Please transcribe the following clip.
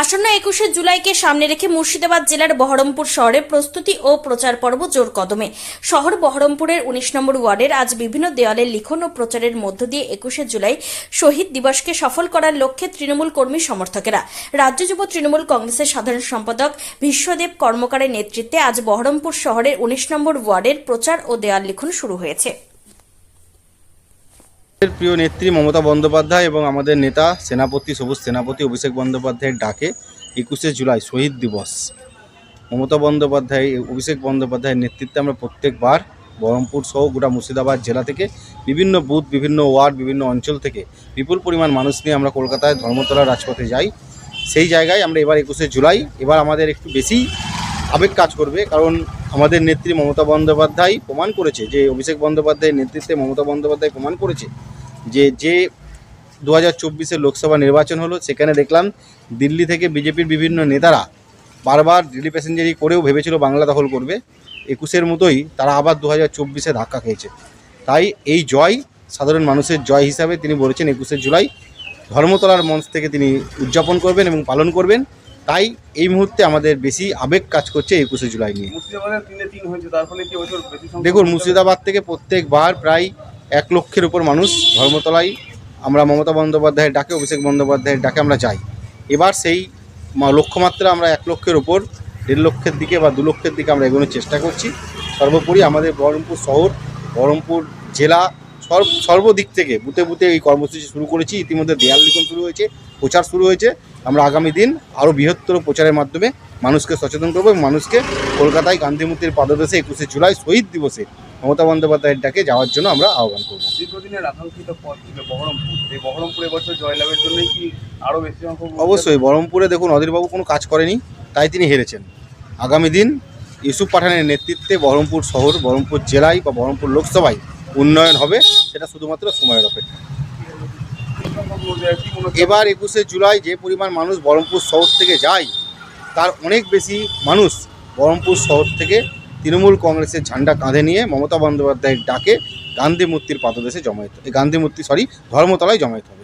আসন্ন একুশে জুলাইকে সামনে রেখে মুর্শিদাবাদ জেলার বহরমপুর শহরে প্রস্তুতি ও প্রচার পর্ব জোর কদমে। শহর বহরমপুরের উনিশ নম্বর ওয়ার্ডের আজ বিভিন্ন দেওয়ালে লিখন ও প্রচারের মধ্য দিয়ে একুশে জুলাই শহীদ দিবসকে সফল করার লক্ষ্যে তৃণমূল কর্মী সমর্থকেরা। রাজ্য যুব তৃণমূল কংগ্রেসের সাধারণ সম্পাদক বিশ্বদেব কর্মকারের নেতৃত্বে আজ বহরমপুর শহরের উনিশ নম্বর ওয়ার্ডের প্রচার ও দেওয়াল লিখন শুরু হয়েছে। প্রিয় নেত্রী মমতা বন্দ্যোপাধ্যায় এবং আমাদের নেতা সেনাপতি, সবুজ সেনাপতি অভিষেক বন্দ্যোপাধ্যায়ের ডাকে একুশে জুলাই শহীদ দিবস। মমতা বন্দ্যোপাধ্যায়, অভিষেক বন্দ্যোপাধ্যায়ের নেতৃত্বে আমরা প্রত্যেকবার বহরমপুর সহ গোটা মুর্শিদাবাদ জেলা থেকে বিভিন্ন বুথ, বিভিন্ন ওয়ার্ড, বিভিন্ন অঞ্চল থেকে বিপুল পরিমাণ মানুষ নিয়ে আমরা কলকাতায় ধর্মতলা রাজপথে যাই। সেই জায়গায় আমরা এবার একুশে জুলাই, এবার আমাদের একটু বেশি আবেগ কাজ করবে কারণ আমাদের নেত্রী মমতা বন্দ্যোপাধ্যায় প্রমাণ করেছে যে অভিষেক বন্দ্যোপাধ্যায়ের নেতৃত্বে মমতা বন্দ্যোপাধ্যায় প্রমাণ করেছে যে যে দু হাজার চব্বিশের লোকসভা নির্বাচন হলো সেখানে দেখলাম দিল্লি থেকে বিজেপির বিভিন্ন নেতারা বারবার দিল্লি প্যাসেঞ্জারি করেও ভেবেছিল বাংলা দখল করবে। একুশের মতোই তারা আবার দু হাজার চব্বিশে ধাক্কা খেয়েছে। তাই এই জয় সাধারণ মানুষের জয় হিসাবে তিনি বলেছেন একুশে জুলাই ধর্মতলার মঞ্চ থেকে তিনি উদযাপন করবেন এবং পালন করবেন। তাই এই মুহূর্তে আমাদের বেশি আবেগ কাজ করছে একুশে জুলাই নিয়ে। দেখুন মুর্শিদাবাদ থেকে প্রত্যেকবার প্রায় এক লক্ষের উপর মানুষ ধর্মতলায় আমরা মমতা বন্দ্যোপাধ্যায়ের ডাকে, অভিষেক বন্দ্যোপাধ্যায়ের ডাকে আমরা যাই। এবার সেই লক্ষ্যমাত্রা আমরা এক লক্ষের উপর, দেড় লক্ষের দিকে বা দু লক্ষের দিকে আমরা এগোনোর চেষ্টা করছি। সর্বোপরি আমাদের বহরমপুর শহর, বহরমপুর জেলা, সর্ব সর্বদিক থেকে বুতে বুতে এই কর্মসূচি শুরু করেছি। ইতিমধ্যে দেয়াল লিখন শুরু হয়েছে, প্রচার শুরু হয়েছে। আমরা আগামী দিন আরও বৃহত্তর প্রচারের মাধ্যমে মানুষকে সচেতন করব এবং মানুষকে কলকাতায় গান্ধী মূর্তির পাদদেশে একুশে জুলাই শহীদ দিবসে মমতা বন্দ্যোপাধ্যায়ের ডাকে যাওয়ার জন্য আমরা আহ্বান করব। দীর্ঘদিনের আকাঙ্ক্ষিত পথ ছিল বহরমপুর। এই বহরমপুর এবছর জয়লাভের জন্য কি আরও বেশি অবশ্যই বহরমপুরে দেখুন অধীরবাবু কোনো কাজ করেনি তাই তিনি হেরেছেন। আগামী দিন ইউসুফ পাঠানের নেতৃত্বে বহরমপুর শহর বহরমপুর জেলায় বা বহরমপুর লোকসভায় উন্নয়ন হবে সেটা শুধুমাত্র সময়ের অপেক্ষা? এবার একুশে জুলাই যে পরিমাণ মানুষ বহরমপুর শহর থেকে যায় তার অনেক বেশি মানুষ বহরমপুর শহর থেকে তৃণমূল কংগ্রেসের ঝান্ডা কাঁধে নিয়ে মমতা বন্দ্যোপাধ্যায়ের ডাকে গান্ধী মূর্তির পাদদেশে জমায়েত এই গান্ধী মূর্তি সরি ধর্মতলায় জমায়েত হবে।